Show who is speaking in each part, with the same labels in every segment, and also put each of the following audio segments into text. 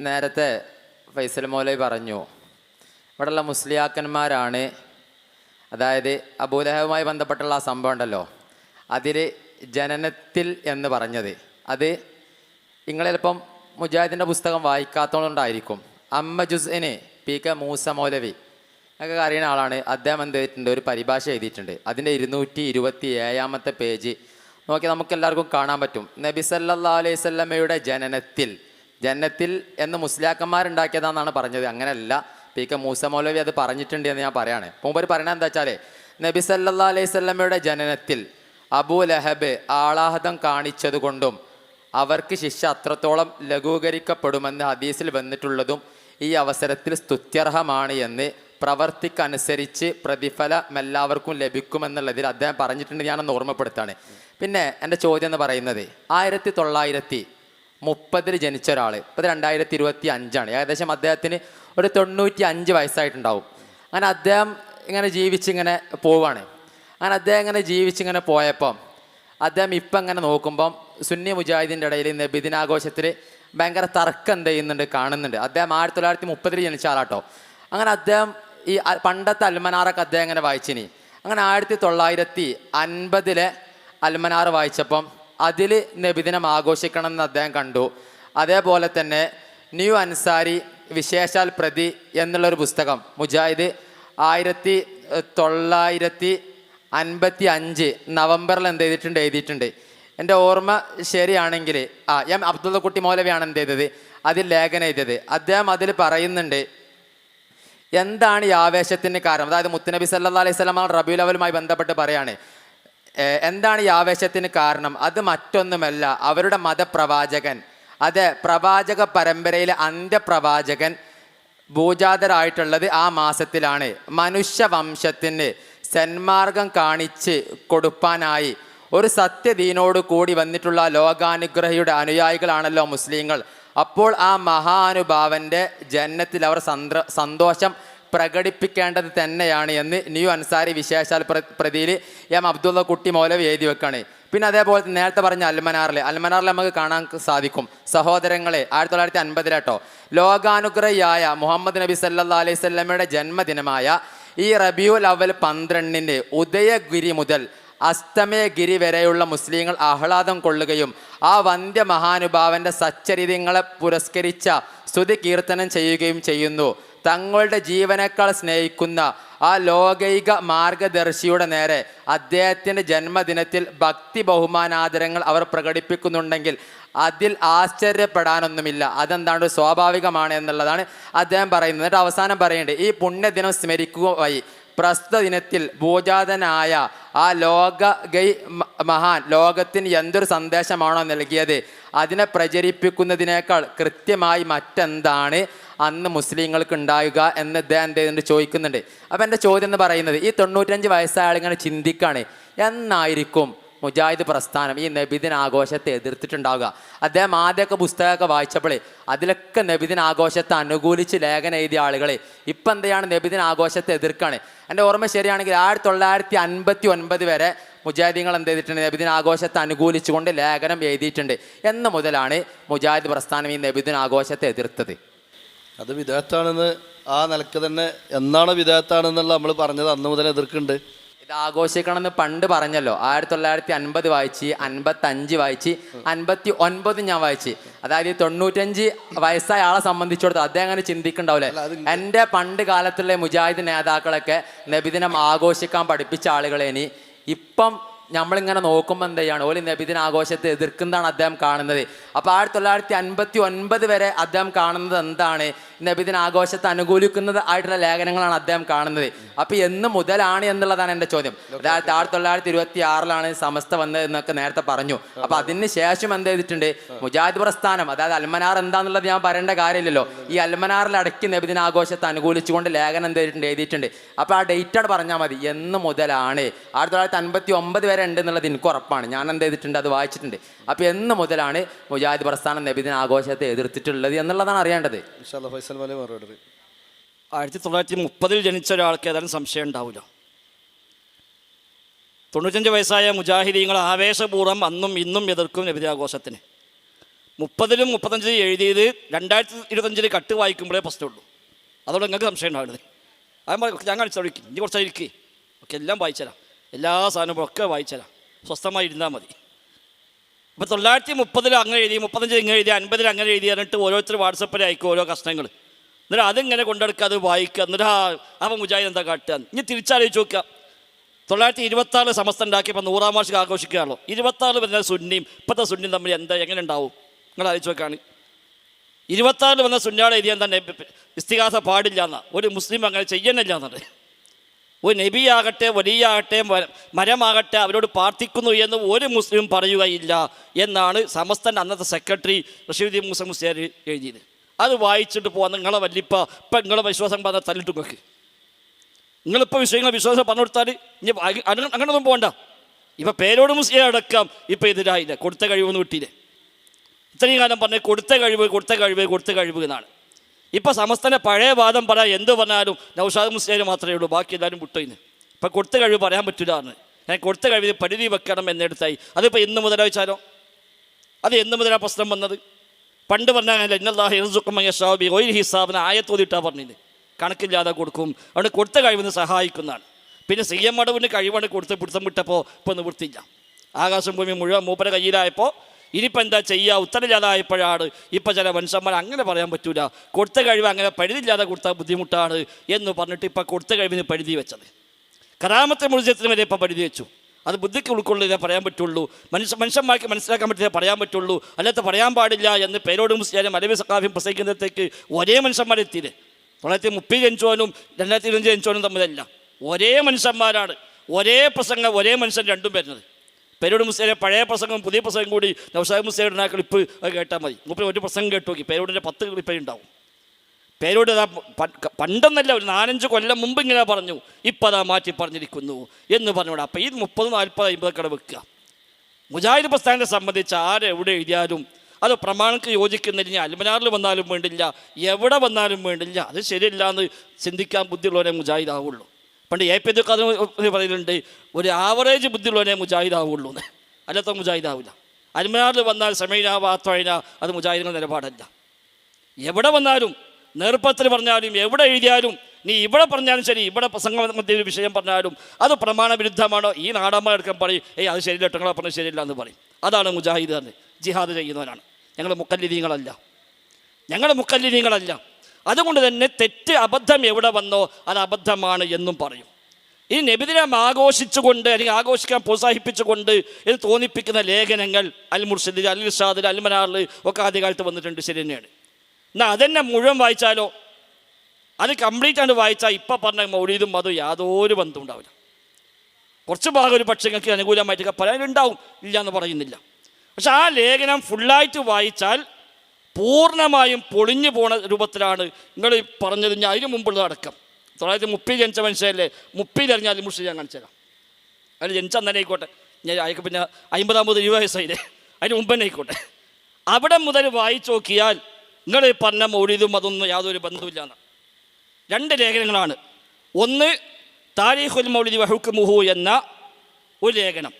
Speaker 1: നേരത്തെ ഫൈസൽ മൗലവി പറഞ്ഞു ഇവിടെയുള്ള മുസ്ലിയാക്കന്മാരാണ്. അതായത് അബൂലഹവുമായി ബന്ധപ്പെട്ടുള്ള ആ സംഭവം ഉണ്ടല്ലോ. അതിൽ ജനനത്തിൽ എന്ന് പറഞ്ഞത്. അത് നിങ്ങൾ ചിലപ്പം മുജാഹിദിന്റെ പുസ്തകം വായിക്കാത്തതുകൊണ്ടായിരിക്കും. അമ്മ ജുസ്ഇന് പി കെ മൂസ മൗലവി ഒക്കെ അറിയുന്ന ആളാണ്. അദ്ദേഹം എന്ത് ചെയ്തിട്ടുണ്ട്? ഒരു പരിഭാഷ എഴുതിയിട്ടുണ്ട്. അതിന്റെ ഇരുന്നൂറ്റി ഇരുപത്തി ഏഴാമത്തെ പേജ്. നോക്കി നമുക്ക് എല്ലാവർക്കും കാണാൻ പറ്റും. നബി സല്ലാ അലൈഹി സ്വല്ലമ്മയുടെ ജനനത്തിൽ ജനനത്തിൽ എന്ന് മുസ്ലിയാക്കന്മാരുണ്ടാക്കിയതാണെന്നാണ് പറഞ്ഞത്. അങ്ങനെയല്ല. പി കെ മൂസ മൗലവി അത് പറഞ്ഞിട്ടുണ്ട് എന്ന് ഞാൻ പറയാണ്. മുമ്പ് പറയണത് എന്താ വെച്ചാൽ നബി സല്ലാ അലൈഹി സ്വല്ലമ്മയുടെ ജനനത്തിൽ അബൂ ലഹബ് ആളാഹതം കാണിച്ചതുകൊണ്ടും അവർക്ക് ശിക്ഷ അത്രത്തോളം ലഘൂകരിക്കപ്പെടുമെന്ന് ഹദീസിൽ വന്നിട്ടുള്ളതും ഈ അവസരത്തിൽ സ്തുത്യർഹമാണ് എന്ന് പ്രവർത്തിക്കനുസരിച്ച് പ്രതിഫലം എല്ലാവർക്കും ലഭിക്കുമെന്നുള്ളതിൽ അദ്ദേഹം പറഞ്ഞിട്ടുണ്ട് ഞാനൊന്ന് ഓർമ്മപ്പെടുത്താണ് പിന്നെ എന്റെ ചോദ്യം എന്ന് പറയുന്നത് ആയിരത്തി തൊള്ളായിരത്തി മുപ്പതിൽ ജനിച്ച ഒരാൾ ഇപ്പോൾ രണ്ടായിരത്തി ഇരുപത്തി അഞ്ചാണ് ഏകദേശം അദ്ദേഹത്തിന് ഒരു തൊണ്ണൂറ്റി അഞ്ച് വയസ്സായിട്ടുണ്ടാവും. അങ്ങനെ അദ്ദേഹം ഇങ്ങനെ ജീവിച്ചിങ്ങനെ പോവാണ്. അങ്ങനെ അദ്ദേഹം ഇങ്ങനെ ജീവിച്ചിങ്ങനെ പോയപ്പം അദ്ദേഹം ഇപ്പം ഇങ്ങനെ നോക്കുമ്പം സുന്നി മുജാഹിദിന്റെ ഇടയിൽ നബിദിനാഘോഷത്തിൽ ഭയങ്കര തർക്കം എന്ത് ചെയ്യുന്നുണ്ട് കാണുന്നുണ്ട്. അദ്ദേഹം ആയിരത്തി തൊള്ളായിരത്തി മുപ്പതിൽ ജനിച്ച ആളാട്ടോ. അങ്ങനെ അദ്ദേഹം ഈ പണ്ടത്തെ അൽമനാറൊക്കെ അദ്ദേഹം ഇങ്ങനെ വായിച്ചിനി. അങ്ങനെ ആയിരത്തി തൊള്ളായിരത്തി അൻപതിലെ അൽമനാർ വായിച്ചപ്പം അതിൽ നബിദിനം ആഘോഷിക്കണം എന്ന് അദ്ദേഹം കണ്ടു. അതേപോലെ തന്നെ ന്യൂ അൻസാരി വിശേഷാൽ പ്രതി എന്നുള്ളൊരു പുസ്തകം മുജാഹിദ് ആയിരത്തി തൊള്ളായിരത്തി അൻപത്തി അഞ്ച് നവംബറിൽ എന്ത് ചെയ്തിട്ടുണ്ട് എഴുതിയിട്ടുണ്ട്. എന്റെ ഓർമ്മ ശരിയാണെങ്കിൽ ആ എം അബ്ദുള്ള കുട്ടി മൗലവിയാണ് എന്ത് ചെയ്തത് അതിൽ ലേഖനം എഴുതിയത്. അദ്ദേഹം അതിൽ പറയുന്നുണ്ട് എന്താണ് ഈ ആവേശത്തിന് കാരണം? അതായത് മുത്തുനബി സല്ലാ അലൈഹി സ്വലാം റബിയുൽ അവലുമായി ബന്ധപ്പെട്ട് പറയാണ് ഏർ എന്താണ് ഈ ആവേശത്തിന് കാരണം? അത് മറ്റൊന്നുമല്ല. അവരുടെ മതപ്രവാചകൻ അത് പ്രവാചക പരമ്പരയിലെ അന്ത്യപ്രവാചകൻ ഭൂജാതരായിട്ടുള്ളത് ആ മാസത്തിലാണ്. മനുഷ്യവംശത്തിന് സന്മാർഗം കാണിച്ച് കൊടുപ്പാനായി ഒരു സത്യദീനോട് കൂടി വന്നിട്ടുള്ള ലോകാനുഗ്രഹിയുടെ അനുയായികളാണല്ലോ മുസ്ലിങ്ങൾ. അപ്പോൾ ആ മഹാനുഭാവന്റെ ജന്നത്തിൽ അവർ സന്തോഷം പ്രകടിപ്പിക്കേണ്ടത് തന്നെയാണ് എന്ന് ന്യൂ അൻസാരി വിശേഷാൽ പ്ര പ്രതിയിൽ എം അബ്ദുള്ള കുട്ടി മൗലവി എഴുതി വെക്കാണ്. പിന്നെ അതേപോലെ നേരത്തെ പറഞ്ഞ അൽമനാറിൽ അൽമനാറിൽ നമുക്ക് കാണാൻ സാധിക്കും. സഹോദരങ്ങളെ ആയിരത്തി തൊള്ളായിരത്തി അൻപതിലെട്ടോ ലോകാനുഗ്രഹിയായ മുഹമ്മദ് നബി സല്ലാ അലൈഹി സ്വല്ലമയുടെ ജന്മദിനമായ ഈ റബിയുൽ അവൽ പന്ത്രണ്ടിന് ഉദയഗിരി മുതൽ അസ്തമയഗിരി വരെയുള്ള മുസ്ലിങ്ങൾ ആഹ്ലാദം കൊള്ളുകയും ആ വന്ധ്യ മഹാനുഭാവന്റെ സച്ചരിതങ്ങളെ പുരസ്കരിച്ച സ്തുതി കീർത്തനം ചെയ്യുകയും ചെയ്യുന്നു. തങ്ങളുടെ ജീവനേക്കാൾ സ്നേഹിക്കുന്ന ആ ലോകൈക മാർഗദർശിയുടെ നേരെ അദ്ദേഹത്തിന്റെ ജന്മദിനത്തിൽ ഭക്തി ബഹുമാനാദരങ്ങൾ അവർ പ്രകടിപ്പിക്കുന്നുണ്ടെങ്കിൽ അതിൽ ആശ്ചര്യപ്പെടാനൊന്നുമില്ല. അതെന്താണ്? സ്വാഭാവികമാണ് എന്നുള്ളതാണ് അദ്ദേഹം പറയുന്നത്. എന്നിട്ട് അവസാനം പറയുന്നുണ്ട് ഈ പുണ്യദിനം സ്മരിക്കുക വഴി പ്രസ്തുത ദിനത്തിൽ ഭൂജാതനായ ആ ലോക ഗൈ മഹാൻ ലോകത്തിന് എന്തൊരു സന്ദേശമാണോ നൽകിയത്? അതിനെ പ്രചരിപ്പിക്കുന്നതിനേക്കാൾ കൃത്യമായി മറ്റെന്താണ്? അന്ന് മുസ്ലിങ്ങൾക്ക് ഉണ്ടാവുക എന്ന് ഇദ്ദേഹം ചോദിക്കുന്നുണ്ട്. അപ്പം എന്റെ ചോദ്യം എന്ന് പറയുന്നത് ഈ തൊണ്ണൂറ്റഞ്ച് വയസ്സായ ആളിങ്ങനെ ചിന്തിക്കുകയാണ് എന്നായിരിക്കും മുജാഹിദ് പ്രസ്ഥാനം ഈ നബിദിൻ ആഘോഷത്തെ എതിർത്തിട്ടുണ്ടാവുക? അദ്ദേഹം ആദ്യമൊക്കെ പുസ്തകമൊക്കെ വായിച്ചപ്പോൾ അതിലൊക്കെ നബിദിൻ ആഘോഷത്തെ അനുകൂലിച്ച് ലേഖനം എഴുതിയ ആളുകളെ ഇപ്പം എന്തെയാണ് നബിദിൻ ആഘോഷത്തെ എതിർക്കാണ് എന്റെ ഓർമ്മ ശരിയാണെങ്കിൽ ആയിരത്തി തൊള്ളായിരത്തി അൻപത്തി ഒൻപത് വരെ മുജാഹിദീങ്ങൾ എന്ത് ചെയ്തിട്ടുണ്ട്? നബിദിൻ ആഘോഷത്തെ അനുകൂലിച്ചുകൊണ്ട് ലേഖനം എഴുതിയിട്ടുണ്ട്. എന്ന് മുതലാണ് മുജാഹിദ് പ്രസ്ഥാനം ഈ നബിദിൻ ആഘോഷത്തെ എതിർത്തത്.
Speaker 2: അത് വിദേഹത്താണെന്ന് ആ നിലയ്ക്ക് തന്നെ എന്നാണ് വിദേഹത്താണെന്നുള്ള നമ്മൾ പറഞ്ഞത് അന്ന് മുതൽ എതിർക്കുന്നുണ്ട്.
Speaker 1: ഇത് ആഘോഷിക്കണമെന്ന് പണ്ട് പറഞ്ഞല്ലോ. ആയിരത്തി തൊള്ളായിരത്തി അൻപത് വായിച്ച് അൻപത്തി അഞ്ച് വായിച്ച് അൻപത്തി ഒൻപത് ഞാൻ വായിച്ച്. അതായത് തൊണ്ണൂറ്റഞ്ച് വയസ്സായ ആളെ സംബന്ധിച്ചിടത്തോളം അദ്ദേഹം അങ്ങനെ ചിന്തിക്കണ്ടാവില്ലേ എന്റെ പണ്ട് കാലത്തുള്ള മുജാഹിദ് നേതാക്കളൊക്കെ നബിദിനം ആഘോഷിക്കാൻ പഠിപ്പിച്ച ആളുകളെ ആളുകളേനി ഇപ്പം നമ്മളിങ്ങനെ നോക്കുമ്പോൾ എന്ത് ചെയ്യാണ്? ഓലി നബിദിന ആഘോഷത്തെ എതിർക്കുന്നതാണ് അദ്ദേഹം കാണുന്നത്. അപ്പോൾ ആയിരത്തി തൊള്ളായിരത്തി അൻപത്തി ഒൻപത് വരെ അദ്ദേഹം കാണുന്നത് എന്താണ്? നബിദിന ആഘോഷത്തെ അനുകൂലിക്കുന്നത് ആയിട്ടുള്ള ലേഖനങ്ങളാണ് അദ്ദേഹം കാണുന്നത്. അപ്പൊ എന്ന് മുതലാണ് എന്നുള്ളതാണ് എന്റെ ചോദ്യം. അതായത് ആയിരത്തി തൊള്ളായിരത്തി ഇരുപത്തി ആറിലാണ് സമസ്ത വന്നത് എന്നൊക്കെ നേരത്തെ പറഞ്ഞു. അപ്പൊ അതിന് ശേഷം എന്ത് ചെയ്തിട്ടുണ്ട്? മുജാഹിദ് പ്രസ്ഥാനം അതായത് അൽമനാർ എന്താന്നുള്ളത് ഞാൻ പറയേണ്ട കാര്യമില്ലല്ലോ. ഈ അൽമനാറിൽ അടക്കി നബിദിന ആഘോഷത്തെ അനുകൂലിച്ചുകൊണ്ട് ലേഖനം എന്ത് ചെയ്തിട്ടുണ്ട്? എഴുതിയിട്ടുണ്ട്. അപ്പൊ ആ ഡേറ്റാണ് പറഞ്ഞാൽ മതി. എന്ന് മുതലാണ്. ആയിരത്തി തൊള്ളായിരത്തി അൻപത്തി ഒമ്പത് വരെ ഉണ്ട് എന്നുള്ളത് എനിക്ക് ഉറപ്പാണ്. ഞാൻ എന്ത് ചെയ്തിട്ടുണ്ട്? അത് വായിച്ചിട്ടുണ്ട്. അപ്പോൾ എന്ന് മുതലാണ് മുജാഹിദ് പ്രസ്ഥാനം നബിദിന ആഘോഷത്തെ എതിർത്തിട്ടുള്ളത് എന്നുള്ളതാണ് അറിയേണ്ടത്.
Speaker 3: ആയിരത്തി തൊള്ളായിരത്തി മുപ്പതിൽ ജനിച്ച ഒരാൾക്ക് ഏതായാലും സംശയം ഉണ്ടാവില്ല തൊണ്ണൂറ്റഞ്ച് വയസ്സായ മുജാഹിദീങ്ങൾ ആവേശപൂർവം അന്നും ഇന്നും എതിർക്കും നബിദിനാഘോഷത്തിന്. മുപ്പതിലും മുപ്പത്തഞ്ചിലും എഴുതിയത് രണ്ടായിരത്തി ഇരുപത്തഞ്ചിൽ കട്ട് വായിക്കുമ്പോഴേ പ്രശ്നമുള്ളൂ അതോടെ നിങ്ങൾക്ക് സംശയം ഉണ്ടാവുന്നത് അത് ഞാൻ കാണിച്ചു ഇരിക്കും ഇനി കുറച്ചായിരിക്കും ഓക്കെ ഒക്കെ എല്ലാം വായിച്ചുതരാം എല്ലാ സാധനവും ഒക്കെ വായിച്ചുതരാം സ്വസ്ഥമായി ഇരുന്നാൽ മതി. അപ്പോൾ തൊള്ളായിരത്തി മുപ്പതിൽ അങ്ങനെ എഴുതി മുപ്പത്തഞ്ചിൽ ഇങ്ങനെ എഴുതി അൻപതിൽ അങ്ങനെ എഴുതി എന്നിട്ട് ഓരോരുത്തർ വാട്സപ്പിൽ അയക്കും ഓരോ കഷ്ണങ്ങൾ എന്നിട്ട് അതിങ്ങനെ കൊണ്ടെടുക്കുക അത് വായിക്കുക എന്നിട്ട് ആ അപ്പം മുജാഹിദ് എന്താ കാട്ടുക? ഇനി തിരിച്ചാലോചിച്ച് നോക്കുക. തൊള്ളായിരത്തി ഇരുപത്തി ആറ് സമസ്ത ഉണ്ടാക്കിയപ്പോൾ നൂറാം വാർഷികം ആഘോഷിക്കുകയാണല്ലോ. ഇരുപത്താറ് വരുന്ന സുന്നിയും ഇപ്പോഴത്തെ സുന്നിയും തമ്മിൽ എന്താ എങ്ങനെ ഉണ്ടാവും നിങ്ങൾ ആലോചിച്ച് നോക്കാണ്. ഇരുപത്താറിൽ വന്ന സുന്നാട് എഴുതിയാൽ തന്നെ ഇസ്തിഹാസ പാടില്ല എന്നാ. ഒരു മുസ്ലിം അങ്ങനെ ചെയ്യണില്ല എന്നത് ഒരു നബിയാകട്ടെ വലിയാകട്ടെ മരമാകട്ടെ അവരോട് പ്രാർത്ഥിക്കുന്നു എന്ന് ഒരു മുസ്ലിം പറയുകയില്ല എന്നാണ് സമസ്തന്റെ അന്നത്തെ സെക്രട്ടറി റഷീദ് മുസ്ലിം മുസ്ലിയാർ എഴുതിയത്. അത് വായിച്ചിട്ട് പോകാൻ നിങ്ങളെ വല്ലിപ്പ ഇപ്പം നിങ്ങളെ വിശ്വാസം പറഞ്ഞാൽ തല്ലിട്ട് നോക്ക്. നിങ്ങളിപ്പോൾ വിഷയങ്ങൾ വിശ്വാസം പറഞ്ഞു കൊടുത്താൽ ഇനി അങ്ങനൊന്നും പോകണ്ട ഇപ്പം പേരോട് മുസ്ലിം അടക്കം ഇപ്പം എതിരായില്ല? കൊടുത്ത കഴിവൊന്നും കിട്ടിയില്ലേ? ഇത്രയും കാലം പറഞ്ഞ് കൊടുത്ത കഴിവ് കൊടുത്ത കഴിവ് കൊടുത്ത കഴിവ് എന്നാണ്. ഇപ്പം സമസ്തനെ പഴയ വാദം പറയാൻ എന്ത് പറഞ്ഞാലും നൗഷാദ് മുസ്ലിം മാത്രമേ ഉള്ളൂ ബാക്കി എല്ലാവരും വിട്ടുപോയിന്ന് ഇപ്പം കൊടുത്ത കഴിവ് പറയാൻ പറ്റില്ല എന്ന് ഞാൻ കൊടുത്ത കഴിവ് പരിധി വെക്കണം എന്നെടുത്തായി. അതിപ്പോൾ മുതലാ വെച്ചാലോ അത് എന്ന് മുതലാ പ്രശ്നം വന്നത്? പണ്ട് പറഞ്ഞാൽ ഇന്നല്ലാഹി ഒരു ഹിസാബിന് ആയത്തോതിട്ടാ പറഞ്ഞത് കണക്കില്ലാതെ കൊടുക്കും. അവിടെ കൊടുത്ത കഴിവിന് സഹായിക്കുന്നതാണ്. പിന്നെ സി എം അടവിന് കഴിവാണ് കൊടുത്ത് പിടുത്തം വിട്ടപ്പോൾ ഇപ്പോൾ നിവൃത്തിയില്ല. ആകാശം ഭൂമി മുഴുവൻ മൂപ്പര കയ്യിലായപ്പോൾ ഇനിയിപ്പോൾ എന്താ ചെയ്യുക ഉത്തരവില്ലാതായപ്പോഴാണ് ഇപ്പം ചില മനുഷ്യന്മാർ അങ്ങനെ പറയാൻ പറ്റൂല. കൊടുത്ത കഴിവ് അങ്ങനെ പരിധിയില്ലാതെ കൊടുത്താൽ ബുദ്ധിമുട്ടാണ് എന്ന് പറഞ്ഞിട്ട് ഇപ്പം കൊടുത്ത കഴിവിന് പരിധി വെച്ചത്. കറാമത്തെ മുഴുവത്തിന് വരെ ഇപ്പം പരിധി വെച്ചു. അത് ബുദ്ധിക്ക് ഉൾക്കൊള്ളില്ല പറയാൻ പറ്റുള്ളൂ. മനുഷ്യ മനുഷ്യന്മാർക്ക് മനസ്സിലാക്കാൻ പറ്റില്ല പറയാൻ പറ്റുള്ളൂ. അല്ലാത്ത പറയാൻ പാടില്ല എന്ന് പേരോട് മുസ്ലിയാനും അലവി സഖാഫിയും പ്രസംഗിക്കുന്നിടത്തേക്ക് ഒരേ മനുഷ്യന്മാരെത്തിയില്ലേ തൊള്ളായിരത്തി മുപ്പത് ജനിച്ചോനും രണ്ടായിരത്തി ഇരുപഞ്ച് ജനിച്ചോനും തമ്മിലല്ല. ഒരേ മനുഷ്യന്മാരാണ്. ഒരേ പ്രസംഗം ഒരേ മനുഷ്യൻ രണ്ടും വരുന്നത്. പേരോട് മുസ്ലിയുടെ പഴയ പ്രസംഗം പുതിയ പ്രസംഗം കൂടി നൗഷാദ് മുസ്ലിയുടെ ആ ക്ലിപ്പ് അത് കേട്ടാൽ മതി. മുപ്പത് ഒരു പ്രസംഗം കേട്ടു നോക്കി. പേരോടിന്റെ പത്ത് ക്ലിപ്പേ ഉണ്ടാവും. പേരോട് അതാ പണ്ടെന്നല്ല ഒരു നാലഞ്ച് കൊല്ലം മുമ്പ് ഇങ്ങനെ പറഞ്ഞു. ഇപ്പം അതാ മാറ്റി പറഞ്ഞിരിക്കുന്നു എന്ന് പറഞ്ഞുകൂടെ അപ്പം ഈ മുപ്പത് നാൽപ്പത് അമ്പതൊക്കെ വെക്കുക. മുജാഹിദ് പ്രസ്ഥാനത്തെ സംബന്ധിച്ച് ആരെവിടെ എഴുതിയാലും അത് പ്രമാണക്ക് യോജിക്കുന്നില്ല അൽമനാറിൽ വന്നാലും വേണ്ടില്ല എവിടെ വന്നാലും വേണ്ടില്ല. അത് ശരിയല്ല എന്ന് ചിന്തിക്കാൻ ബുദ്ധിയുള്ളവരെ മുജാഹിദ് ആവുള്ളൂ. പണ്ട് എ പി ദുഃഖാദ് പറയുന്നുണ്ട് ഒരു ആവറേജ് ബുദ്ധിയുള്ളവനെ മുജാഹിദ് ആവുള്ളൂ എന്ന്. അല്ലാത്ത മുജാഹിദ് ആവില്ല അൽമനാറിൽ വന്നാൽ സമീന അത് മുജാഹിദിന്റെ നിലപാടല്ല. എവിടെ വന്നാലും നേർപ്പത്തിൽ പറഞ്ഞാലും എവിടെ എഴുതിയാലും നീ ഇവിടെ പറഞ്ഞാലും ശരി ഇവിടെ പ്രസംഗ മധ്യ ഒരു വിഷയം പറഞ്ഞാലും അത് പ്രമാണ വിരുദ്ധമാണോ ഈ നാടന്മാർക്കും പറയും ഏയ് അത് ശരി നിങ്ങളെ പറഞ്ഞ് ശരിയില്ല എന്ന് പറയും. അതാണ് മുജാഹിദ് തന്നെ ജിഹാദ് ചെയ്യുന്നവരാണ് ഞങ്ങൾ മുക്കല്ലിദീങ്ങളല്ല ഞങ്ങൾ മുക്കല്ലിദീങ്ങളല്ല അതുകൊണ്ട് തന്നെ തെറ്റ് അബദ്ധം എവിടെ വന്നോ അത് അബദ്ധമാണ് എന്നും പറയും. ഈ നബിദിനം ആഘോഷിച്ചുകൊണ്ട് അല്ലെങ്കിൽ ആഘോഷിക്കാൻ പ്രോത്സാഹിപ്പിച്ചുകൊണ്ട് ഇത് തോന്നിപ്പിക്കുന്ന ലേഖനങ്ങൾ അൽ മുർഷിദിൽ അൽ ഇർഷാദിൽ അൽ മനാറിൽ ഒക്കെ ആദ്യകാലത്ത് വന്നിട്ടുണ്ട്. ശരി തന്നെയാണ്. എന്നാൽ അതെന്നെ മുഴുവൻ വായിച്ചാലോ? അത് കംപ്ലീറ്റ് ആണ് വായിച്ചാൽ ഇപ്പം പറഞ്ഞ മൗലീദും അതും യാതൊരു ബന്ധവും ഉണ്ടാവില്ല. കുറച്ച് ഭാഗം ഒരു പക്ഷങ്ങൾക്ക് അനുകൂലമായിട്ടൊക്കെ പറയാനുണ്ടാവും. ഇല്ല എന്ന് പറയുന്നില്ല. പക്ഷെ ആ ലേഖനം ഫുള്ളായിട്ട് വായിച്ചാൽ പൂർണമായും പൊളിഞ്ഞു പോണ രൂപത്തിലാണ് നിങ്ങൾ പറഞ്ഞത്. ഞാൻ അതിന് മുമ്പുള്ളത് അടക്കം. തൊള്ളായിരത്തി മുപ്പിൽ ജനിച്ച മനുഷ്യരല്ലേ? മുപ്പിൽ അറിഞ്ഞാൽ മുഷി ഞാൻ കാണിച്ചു തരാം. അതിൽ ജനിച്ച അന്നേരം ആയിക്കോട്ടെ. ഞാൻ അയക്ക് പിന്നെ അമ്പതാമത് ഇരുപത് വയസ്സായില്ലേ? അതിന് മുമ്പ് തന്നെ ആയിക്കോട്ടെ. അവിടെ മുതൽ വായിച്ചു നോക്കിയാൽ നിങ്ങൾ പറഞ്ഞ മൗലിതും അതൊന്നും യാതൊരു ബന്ധമില്ലാന്ന് രണ്ട് ലേഖനങ്ങളാണ്. ഒന്ന് താരീഖുൽ വഹുക്ക് മുഹു എന്ന ഒരു ലേഖനം.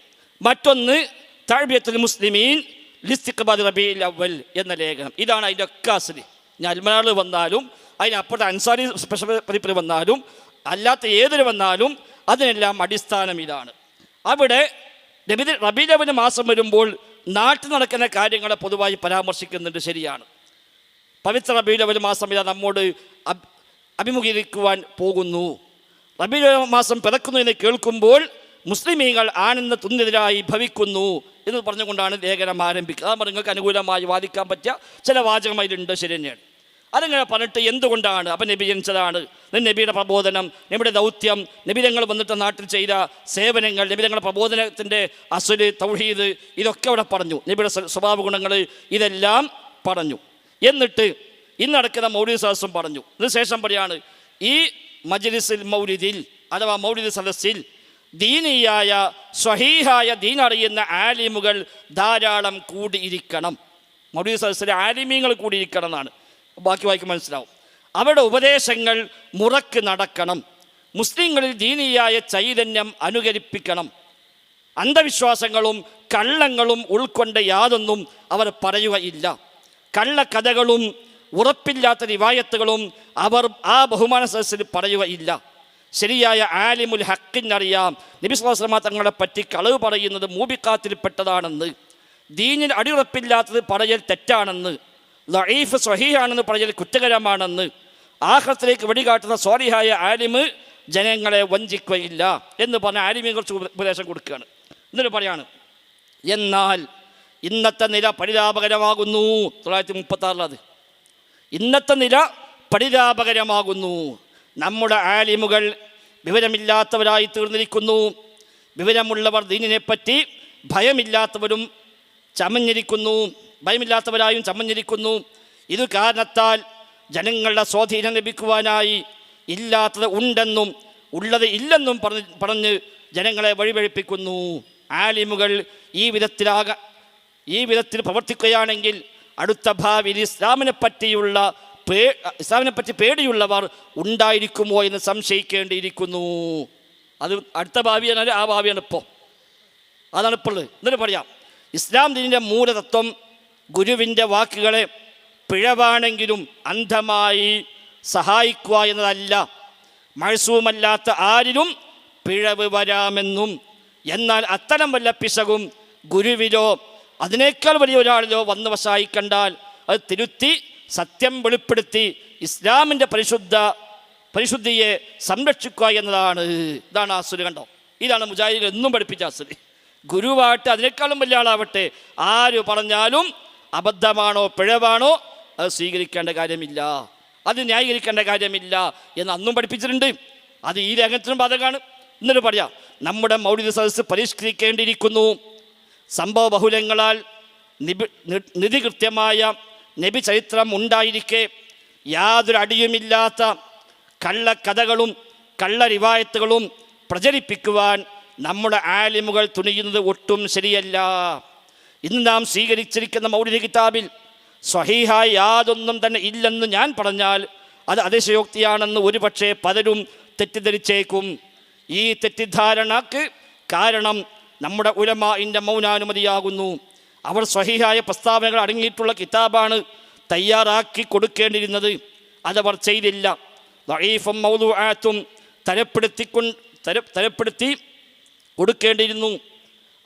Speaker 3: മറ്റൊന്ന് താഴ്ബിയത്തുൽ മുസ്ലിമീൻ ലിസ്തിഖ്ബാദ് റബീൽ അവൽ എന്ന ലേഖനം. ഇതാണ് അതിന്റെ ഒക്കെ അസലി ഞാൻ അൽമനാൾ വന്നാലും അതിനപ്പുറത്തെ അൻസാരി സ്പെഷ്യൽ പതിപ്പിൽ വന്നാലും അല്ലാത്ത ഏതൊരു വന്നാലും അതിനെല്ലാം അടിസ്ഥാനം ഇതാണ്. അവിടെ നബിദ് റബീലവന് മാസം വരുമ്പോൾ നാട്ടിൽ നടക്കുന്ന കാര്യങ്ങളെ പൊതുവായി പരാമർശിക്കുന്നുണ്ട് ശരിയാണ്. പവിത്ര റബീലവൽ മാസം ഇതാ നമ്മോട് അഭി- അഭിമുഖീകരിക്കുവാൻ പോകുന്നു. റബീലവൽ മാസം പിറക്കുന്നു എന്ന് കേൾക്കുമ്പോൾ മുസ്ലിമീങ്ങൾ തുന്നെതിരായി ഭവിക്കുന്നു എന്ന് പറഞ്ഞുകൊണ്ടാണ് ലേഖനം ആരംഭിക്കുക. അത് നിങ്ങൾക്ക് അനുകൂലമായി വാദിക്കാൻ പറ്റിയ ചില വാചകമായിട്ടുണ്ട് ശരി തന്നെയാണ് അതങ്ങനെ പറഞ്ഞിട്ട് എന്തുകൊണ്ടാണ്? അപ്പം നബി ജനിച്ചതാണ്. നബിയുടെ പ്രബോധനം നബിയുടെ ദൗത്യം നബിതങ്ങൾ വന്നിട്ട് നാട്ടിൽ ചെയ്ത സേവനങ്ങൾ നബിതങ്ങളുടെ പ്രബോധനത്തിന്റെ അസുൽ തൗഹീദ് ഇതൊക്കെ അവിടെ പറഞ്ഞു. നബിയുടെ സ്വ- സ്വഭാവ ഗുണങ്ങൾ ഇതെല്ലാം പറഞ്ഞു. എന്നിട്ട് ഇന്ന് നടക്കുന്ന മൗലിദ് സദസ്സും പറഞ്ഞു. ഇതിനുശേഷം പറയാണ് ഈ മജ്ലിസിൽ മൗലിദിൽ അഥവാ മൗലിദ് സദസ്സിൽ ദീനീയായ സ്വഹീഹായ ദീനറിയുന്ന ആലിമുകൾ ധാരാളം കൂടിയിരിക്കണം. മൗലിദ് സദസ്സിലെ ആലിമീങ്ങൾ കൂടിയിരിക്കണം എന്നാണ്. ബാക്കി വായിക്ക് മനസ്സിലാവും. അവരുടെ ഉപദേശങ്ങൾ മുറക്ക് നടക്കണം. മുസ്ലിങ്ങളിൽ ദീനീയായ ചൈതന്യം അനുകരിപ്പിക്കണം. അന്ധവിശ്വാസങ്ങളും കള്ളങ്ങളും ഉൾക്കൊണ്ട് യാതൊന്നും അവർ പറയുകയില്ല കള്ളക്കഥകളും ഉറപ്പില്ലാത്ത റിവായത്തുകളും അവർ ആ ബഹുമാന സദസ്സിൽ പറയുകയില്ല ശരിയായ ആലിമുൽ ഹക്കിനറിയാം നബി സ്വാസ്ലമ തങ്ങളെ പറ്റി കളവ് പറയുന്നത് മൂബിക്കാത്തിൽപ്പെട്ടതാണെന്ന് ദീനിൽ അടിയുറപ്പില്ലാത്തത് പറയൽ തെറ്റാണെന്ന് ലഈഫ് സ്വഹീഹാണെന്ന് പറയൽ കുറ്റകരമാണെന്ന് ആഹ്ലത്തിലേക്ക് വെടികാട്ടുന്ന സ്വാലിഹായ ആലിമ് ജനങ്ങളെ വഞ്ചിക്കുകയില്ല എന്ന് പറഞ്ഞ ആലിമിനെ കുറിച്ച് ഉപ- ഉപദേശം കൊടുക്കുകയാണ്. എന്നിട്ട് പറയാണ് എന്നാൽ ഇന്നത്തെ നില പരിതാപകരമാകുന്നു. തൊള്ളായിരത്തി മുപ്പത്തി ആറിലത് ഇന്നത്തെ നില പരിതാപകരമാകുന്നു. നമ്മുടെ ആലിമുകൾ വിവരമില്ലാത്തവരായി തീർന്നിരിക്കുന്നു. വിവരമുള്ളവർ ദീനിനെപ്പറ്റി ഭയമില്ലാത്തവരും ചമഞ്ഞിരിക്കുന്നു. ഭയമില്ലാത്തവരായും ചമഞ്ഞിരിക്കുന്നു. ഇത് കാരണത്താൽ ജനങ്ങളുടെ സ്വാധീനം ലഭിക്കുവാനായി ഇല്ലാത്തത് ഉണ്ടെന്നും ഉള്ളത് ഇല്ലെന്നും പറഞ്ഞ് പറഞ്ഞ് ജനങ്ങളെ വഴിപഴിപ്പിക്കുന്നു. ആലിമുകൾ ഈ വിധത്തിലാക ഈ വിധത്തിൽ പ്രവർത്തിക്കുകയാണെങ്കിൽ അടുത്ത ഭാവിയിൽ ഇസ്ലാമിനെ പറ്റിയുള്ള പേ ഇസ്ലാമിനെ പറ്റി പേടിയുള്ളവർ ഉണ്ടായിരിക്കുമോ എന്ന് സംശയിക്കേണ്ടിയിരിക്കുന്നു. അത് അടുത്ത ഭാവിയാണ് ആ ഭാവിയാണ് ഇപ്പോൾ അതാണ് ഇപ്പോൾ എന്നിട്ട് പറയാം ഇസ്ലാം ദീനിന്റെ മൂലതത്വം ഗുരുവിന്റെ വാക്കുകളെ പിഴവാണെങ്കിലും അന്ധമായി സഹായിക്കുക എന്നതല്ല. മഴസൂമല്ലാത്ത ആരിലും പിഴവ് വരാമെന്നും എന്നാൽ അത്തരം വല്ല പിശകും ഗുരുവിലോ അതിനേക്കാൾ വലിയ ഒരാളിലോ വന്ന് വസായിക്കണ്ടാൽ കണ്ടാൽ അത് തിരുത്തി സത്യം വെളിപ്പെടുത്തി ഇസ്ലാമിന്റെ പരിശുദ്ധ പരിശുദ്ധിയെ സംരക്ഷിക്കുക എന്നതാണ്. ഇതാണ് ആസുര് കണ്ടോ? ഇതാണ് മുജാഹിദ് എന്നും പഠിപ്പിച്ച ആസുര് ഗുരുവായിട്ട് അതിനേക്കാളും വലിയ ആളാവട്ടെ. ആര് പറഞ്ഞാലും അബദ്ധമാണോ പിഴവാണോ അത് സ്വീകരിക്കേണ്ട കാര്യമില്ല. അത് ന്യായീകരിക്കേണ്ട കാര്യമില്ല എന്ന് അന്നും പഠിപ്പിച്ചിട്ടുണ്ട്. അത് ഈ രംഗത്തിനും ബാധകമാണ്. എന്നിട്ട് പറയാം നമ്മുടെ മൗലിക സദസ്സ് പരിഷ്കരിക്കേണ്ടിയിരിക്കുന്നു. സംഭവ ബഹുലങ്ങളാൽ നിബി നിധി കൃത്യമായ നബി ചരിത്രം ഉണ്ടായിരിക്കെ യാതൊരു അടിയുമില്ലാത്ത കള്ളക്കഥകളും കള്ളരിവായത്തുകളും പ്രചരിപ്പിക്കുവാൻ നമ്മുടെ ആലിമുകൾ തുണിയുന്നത് ഒട്ടും ശരിയല്ല. ഇന്ന് നാം സ്വീകരിച്ചിരിക്കുന്ന മൗലിക കിതാബിൽ സ്വഹീഹായി യാതൊന്നും തന്നെ ഇല്ലെന്ന് ഞാൻ പറഞ്ഞാൽ അത് അതിശയോക്തിയാണെന്ന് ഒരുപക്ഷെ പലരും തെറ്റിദ്ധരിച്ചേക്കും. ഈ തെറ്റിദ്ധാരണക്ക് കാരണം നമ്മുടെ ഉലമ ഇന്റെ മൗനാനുമതിയാകുന്നു. അവർ സ്വഹിഹായ പ്രസ്താവനകൾ അടങ്ങിയിട്ടുള്ള കിതാബാണ് തയ്യാറാക്കി കൊടുക്കേണ്ടിയിരുന്നത്. അതവർ ചെയ്തില്ല. ദഈഫും മൗദൂആത്തും തരപ്പെടുത്തിക്കൊ തര തരപ്പെടുത്തി കൊടുക്കേണ്ടിയിരുന്നു.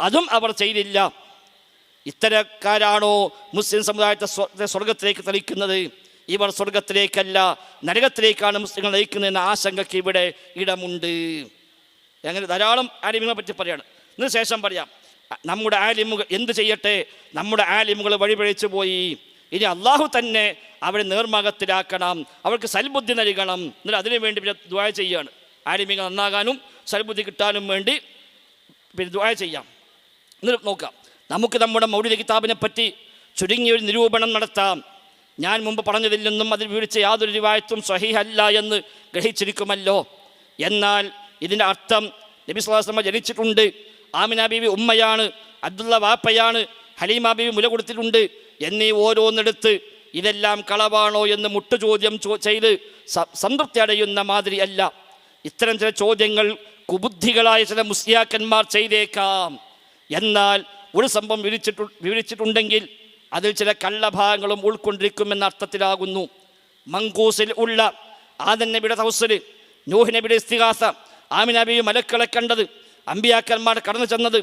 Speaker 3: അതും അവർ ചെയ്തില്ല. ഇത്തരക്കാരാണോ മുസ്ലിം സമുദായത്തെ സ്വ- സ്വർഗത്തിലേക്ക് തെളിക്കുന്നത്? ഇവർ സ്വർഗത്തിലേക്കല്ല നരകത്തിലേക്കാണ് മുസ്ലിങ്ങൾ നയിക്കുന്നതെന്ന ആശങ്കയ്ക്ക് ഇവിടെ ഇടമുണ്ട്. അങ്ങനെ ധാരാളം ആരോഗ്യങ്ങളെ പറ്റി പറയാണ്. ഇതിന് ശേഷം പറയാം. നമ്മുടെ ആലിമുകൾ എന്ത് ചെയ്യട്ടെ? നമ്മുടെ ആലിമുകൾ വഴിപഴിച്ചു പോയി. ഇനി അള്ളാഹു തന്നെ അവരെ നേർമാകത്തിലാക്കണം. അവർക്ക് സൽബുദ്ധി നൽകണം. എന്നിട്ട് അതിനു വേണ്ടി പിന്നെ ദ്വായ ചെയ്യുകയാണ് ആലിമികൾ നന്നാകാനും സൽബുദ്ധി കിട്ടാനും വേണ്ടി പിന്നെ ദ്വായ ചെയ്യാം. എന്നിട്ട് നോക്കാം. നമുക്ക് നമ്മുടെ മൗലിക കിതാബിനെ പറ്റി ചുരുങ്ങിയൊരു നിരൂപണം നടത്താം. ഞാൻ മുമ്പ് പറഞ്ഞതിൽ നിന്നും അതിൽ വിവരിച്ച യാതൊരു രൂപായത്വം സ്വഹീഹല്ല എന്ന് ഗ്രഹിച്ചിരിക്കുമല്ലോ. എന്നാൽ ഇതിന്റെ അർത്ഥം നബി സ്വാസമ ജനിച്ചിട്ടുണ്ട്. ആമിന ബീവി ഉമ്മയാണ് അബ്ദുള്ള വാപ്പയാണ് ഹലീമ ബീവി മുല കൊടുത്തിട്ടുണ്ട്. എന്നീ ഓരോന്നെടുത്ത് ഇതെല്ലാം കളവാണോ എന്ന് മുട്ടു ചോദ്യം ചോ ചെയ്ത് സംതൃപ്തി അടയുന്ന മാതിരി അല്ല. ഇത്തരം ചില ചോദ്യങ്ങൾ കുബുദ്ധികളായ ചില മുസ്ലിയാക്കന്മാർ ചെയ്തേക്കാം. എന്നാൽ ഒരു സംഭവം വിവരിച്ചിട്ടു വിവരിച്ചിട്ടുണ്ടെങ്കിൽ അതിൽ ചില കള്ളഭാഗങ്ങളും ഉൾക്കൊണ്ടിരിക്കുമെന്ന അർത്ഥത്തിലാകുന്നു. മങ്കൂസിൽ ഉള്ള ആദൻ നബിയുടെ തൗസൽ നൂഹ് നബിയുടെ ഇസ്തിഹാസ ആമിനബിയും നബി മലക്കളെ കണ്ടത് അമ്പിയാക്കന്മാർ കടന്നു ചെന്നത്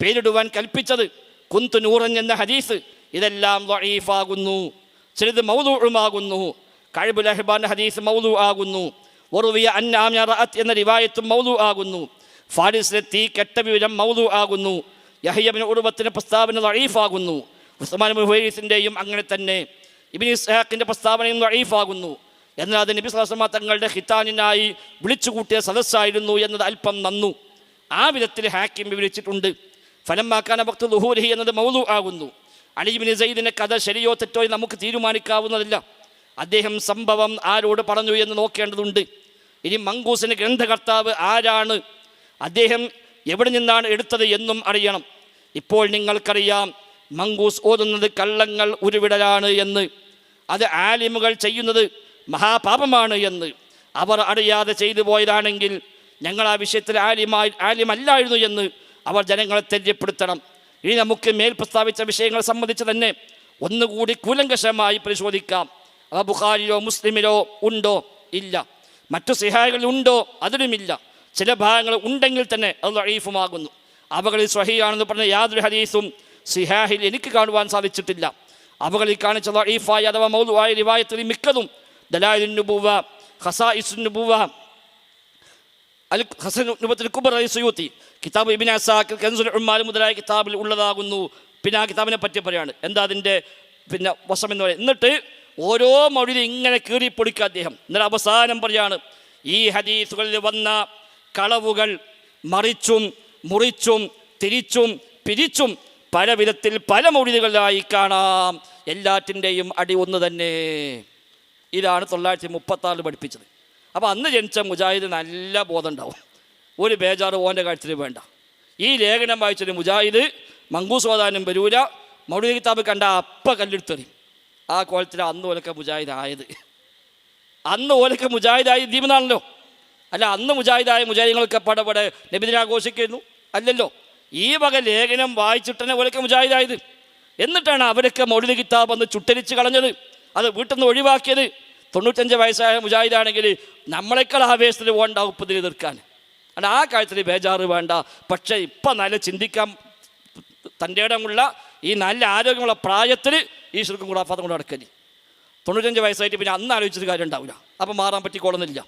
Speaker 3: പേരിടുവാൻ കൽപ്പിച്ചത് കുന്തു നൂറൻ എന്ന ഹദീസ്. ഇതെല്ലാം വഴീഫാകുന്നു ചിലത് മൗലൂമാകുന്നു കഴിബുൽ അഹ്ബാൻ ഹദീസ് മൗലു ആകുന്നു ഒറുവിയ അന്നാമിയ റഅത്ത് എന്ന റിവായത്തും മൗലു ആകുന്നു ഫാരിസിലെ തീ കെട്ട വിവരം മൗലു ആകുന്നു യഹയ്യബിന് ഉറുബത്തിന് പ്രസ്താവന വഴീഫാകുന്നു ഉസ്മാൻ മുഹൈസിന്റെയും അങ്ങനെ തന്നെ. ഇബിൻ ഇസ്ഹാഖിന്റെ പ്രസ്താവനയും വഴീഫാകുന്നു എന്നാൽ അത് നബി സ്വലാസ്മ തങ്ങളുടെ ഹിത്താനിനായി വിളിച്ചുകൂട്ടിയ സദസ്സായിരുന്നു എന്നത് അല്പം നന്നു. ആ വിധത്തിൽ ഹാക്കിം വിവരിച്ചിട്ടുണ്ട്. ഫലമാക്കാൻ ഭക്ത ദുഹൂരഹി എന്നത് മൗലു ആകുന്നു. അലിബിൻ സയ്യിദിന്റെ കഥ ശരിയോ തെറ്റോ നമുക്ക് തീരുമാനിക്കാവുന്നതല്ല. അദ്ദേഹം സംഭവം ആരോട് പറഞ്ഞു എന്ന് നോക്കേണ്ടതുണ്ട്. ഇനി മങ്കൂസിന്റെ ഗ്രന്ഥകർത്താവ് ആരാണ്? അദ്ദേഹം എവിടെ നിന്നാണ് എടുത്തത് എന്നും അറിയണം. ഇപ്പോൾ നിങ്ങൾക്കറിയാം മങ്കൂസ് ഓതുന്നത് കള്ളങ്ങൾ ഉരുവിടലാണ് എന്ന്. അത് ആലിമുകൾ ചെയ്യുന്നത് മഹാപാപമാണ് എന്ന്. അവർ അറിയാതെ ചെയ്തു പോയതാണെങ്കിൽ ഞങ്ങൾ ആ വിഷയത്തിൽ ആലിമായി ആലിമല്ലായിരുന്നു എന്ന് അവർ ജനങ്ങളെ തെര്യപ്പെടുത്തണം ഇനി നമുക്ക് മേൽ പ്രസ്താവിച്ച വിഷയങ്ങൾ സംബന്ധിച്ച് തന്നെ ഒന്നുകൂടി കൂലങ്കഷമായി പരിശോധിക്കാം. അവ ബുഖാരിയോ മുസ്ലിമിലോ ഉണ്ടോ? ഇല്ല. മറ്റു സിഹായകളിൽ ഉണ്ടോ? അതിലുമില്ല. ചില ഭാഗങ്ങൾ ഉണ്ടെങ്കിൽ തന്നെ അത് ലൈഫുമാകുന്നു അവകളിൽ സ്വഹിയാണെന്ന് പറഞ്ഞ യാതൊരു ഹദീസും സിഹാഹിൽ എനിക്ക് കാണുവാൻ സാധിച്ചിട്ടില്ല. അവകളിൽ കാണിച്ച ലൈഫായ അഥവാ മൗലുവായ റിവായത്തിൽ മിക്കതും ദലാലുൻ നുബുവ ഖസായിസുൻ നുബുവ അൽ ഹസൻ നുബത്തുൽ കുബർ അലി സുയൂത്തി. കിതാബ് ഇബിൻ അസാഖ് കൻസുൽ ഉമ്മാൽ മുതലായ കിതാബിൽ ഉള്ളതാകുന്നു. പിന്നെ ആ കിതാബിനെ പറ്റി പറയാണ്. എന്താ അതിന്റെ പിന്നെ വശം എന്ന് പറയുന്നത്? എന്നിട്ട് ഓരോ മൊഴിയിൽ ഇങ്ങനെ കീറിപ്പൊടിക്കുക അദ്ദേഹം. എന്നിട്ട് അവസാനം പറയാണ് ഈ ഹദീസുകളിൽ വന്ന കളവുകൾ മറിച്ചും മുറിച്ചും തിരിച്ചും പിരിച്ചും പല വിധത്തിൽ പല മൊഴികളിലായി കാണാം. എല്ലാറ്റിന്റെയും അടി ഒന്ന് തന്നെ. ഇതാണ് തൊള്ളായിരത്തി മുപ്പത്താറിൽ പഠിപ്പിച്ചത്. അപ്പോൾ അന്ന് ജനിച്ച മുജാഹിദ് നല്ല ബോധം ഉണ്ടാവും. ഒരു ബേജാറ് ഓന്റെ കാര്യത്തിൽ വേണ്ട. ഈ ലേഖനം വായിച്ചൊരു മുജാഹിദ് മങ്കൂസ് ഓതാനും വരൂല. മൗലിക കിതാബ് കണ്ട അപ്പ കല്ലെടുത്തെറിയും ആ കോലത്തിൽ അന്ന് ഓലൊക്കെ മുജാഹിദ് ആയത്. അന്ന് ഓലൊക്കെ മുജാഹിദായി ദീപനാണല്ലോ. അല്ല അന്ന് മുജാഹിദായ മുജാഹിദങ്ങളൊക്കെ പടപടെ നബിദിനാഘോഷിക്കുന്നു അല്ലല്ലോ. ഈ വക ലേഖനം വായിച്ചിട്ടനെ ഓലൊക്കെ മുജാഹിദായത് എന്നിട്ടാണ് അവരൊക്കെ മൗലിക കിതാബ് അന്ന് ചുട്ടരിച്ച് കളഞ്ഞത്. അത് വീട്ടിൽ നിന്ന് ഒഴിവാക്കിയത്. തൊണ്ണൂറ്റഞ്ച് വയസ്സായ മുജാഹിദാണെങ്കിൽ നമ്മളെക്കാൾ ആവേശത്തിൽ പോകണ്ട ഉപ്പതിൽ എതിർക്കാൻ അല്ല ആ കാര്യത്തിൽ ബേജാറ് വേണ്ട. പക്ഷേ ഇപ്പം നല്ല ചിന്തിക്കാൻ തന്റെ ഇടമുള്ള ഈ നല്ല ആരോഗ്യമുള്ള പ്രായത്തിൽ ഈ ശുൽക്കും കൂടെ അഫാദം കൂടെ നടക്കൽ. തൊണ്ണൂറ്റഞ്ച് വയസ്സായിട്ട് പിന്നെ അന്ന് ആലോചിച്ചൊരു കാര്യം ഉണ്ടാവില്ല. അപ്പം മാറാൻ പറ്റിക്കോളുന്നില്ല